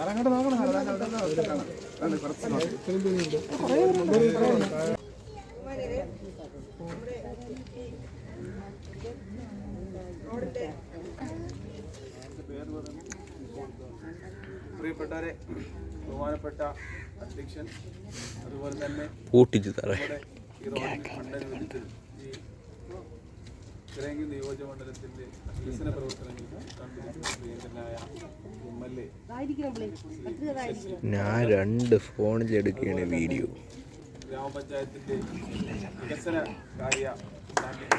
അങ്ങോട്ട് നോക്കണം കുറച്ച് പേര് പറഞ്ഞു പ്രിയപ്പെട്ടവരെ ബഹുമാനപ്പെട്ട അധ്യക്ഷൻ അതുപോലെ തന്നെ പൂട്ടിച്ചു തറ. നമ്മുടെ ഈ റോഡ് മണ്ഡലത്തിൽ ഈ ചിറങ്ങി നിയോജക മണ്ഡലത്തിന്റെ വികസന പ്രവർത്തനങ്ങൾ കണ്ടിരിക്കുന്ന എം എൽ എ ഞാൻ രണ്ട് ഫോണിൽ ഫോണിലെടുക്കുകയാണ് വീഡിയോ. ഗ്രാമപഞ്ചായത്തിന്റെ വികസന കാര്യ സ്റ്റാൻഡിംഗ്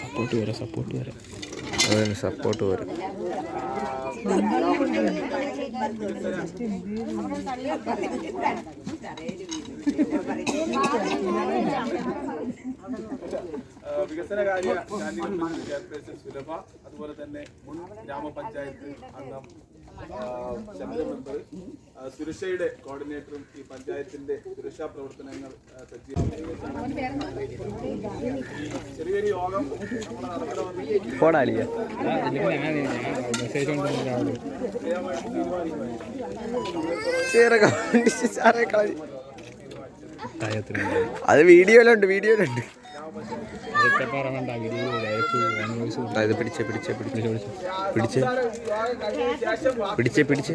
സപ്പോർട്ട് വരാം സപ്പോർട്ട് വരാം. അതിന് സപ്പോർട്ട് വരും. വികസനകാര്യ സ്റ്റാൻഡിംഗ് കമ്മിറ്റി ചെയർപേഴ്സൺ സുലഭ അതുപോലെ തന്നെ മുൻ ഗ്രാമപഞ്ചായത്ത് അംഗം ചന്ദ്ര മെമ്പർ സുരക്ഷയുടെ കോർഡിനേറ്ററും ഈ പഞ്ചായത്തിന്റെ സുരക്ഷാ പ്രവർത്തനങ്ങൾ ചെറിയൊരു യോഗം അത് വീഡിയോയിലുണ്ട് വീഡിയോയിലുണ്ട്. പിടിച്ച് പിടിച്ച് പിടിച്ച് പിടിച്ചേ പിടിച്ചേ. പിടിച്ചേ പിടിച്ചേ. പിടിച്ചേ പിടിച്ചേ.